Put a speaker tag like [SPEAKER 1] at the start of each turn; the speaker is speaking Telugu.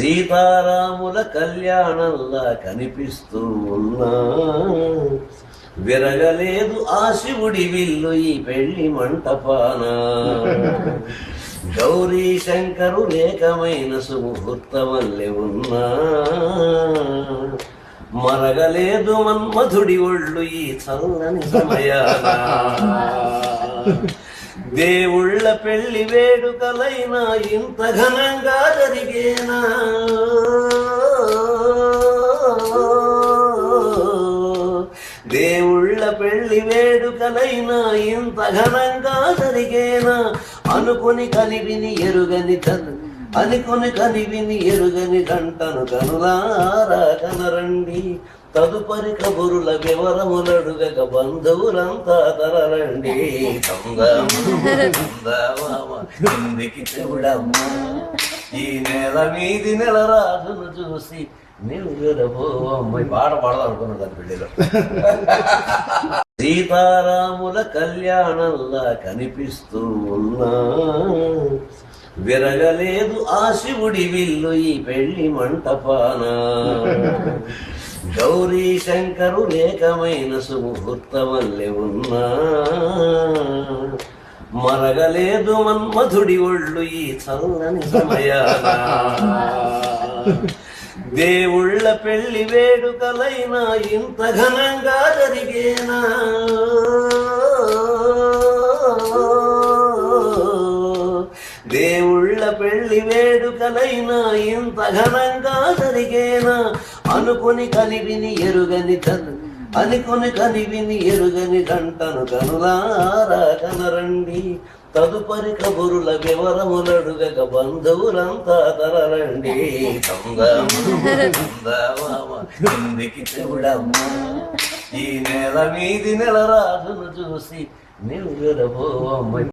[SPEAKER 1] సీతారాముల కళ్యాణంలా కనిపిస్తూ ఉన్నా. విరగలేదు ఆ శివుడి విల్లు ఈ పెళ్ళి మంటపాన. గౌరీ శంకరు లేకమైన సుముహూర్తమల్లె ఉన్నా. మరగలేదు మన్మధుడి ఒళ్ళు ఈ చల్లని సమయాన. దేవుళ్ళ పెళ్ళి వేడుకలైనా ఇంత ఘనంగా జరిగేనా? దేవుళ్ళ పెళ్ళి వేడుకలైనా ఇంత ఘనంగా జరిగేనా? అనుకుని కనివిని ఎరుగని తను అనుకుని కనివిని ఎరుగని గంటను కనులారా కనరండి. తదుపరి కబురుల వివరములడుగక బంధువులంతా తరలండి. ఇందికి చెవుడమ్మా. ఈ నెల మీది నెల రాజును చూసి నిలువెరబోమ్మ పాట పాడదాం అనుకున్నాను దాని పెళ్ళిలో సీతారాముల కళ్యాణంలా కనిపిస్తూ ఉన్నా. విరగలేదు ఆ శివుడి విల్లు ఈ పెళ్ళి మంటపానా. గౌరీ శంకరు లేకమైన సుముహూర్తమల్లె ఉన్నా. మరగలేదు మన్మధుడి ఒళ్ళు ఈ చల్లని సమయాన. దేవుళ్ళ పెళ్ళి వేడుకలైనా ఇంత ఘనంగా జరిగేనా? దేవుళ్ళ పెళ్ళి వేడుకలైనా ఇంత ఘనంగా జరిగేనా? అనుకుని కనివిని ఎరుగని తను అనుకుని కనివిని ఎరుగని గంటను కనులారా కనరండి తదుపరి కబురుల వివరములడుగక బంధువులంతా తరలండి. ఇందికి చెవుడమ్మా. ఈ నెల మీది నెల రాజును చూసి నిలువెరబోమ్మ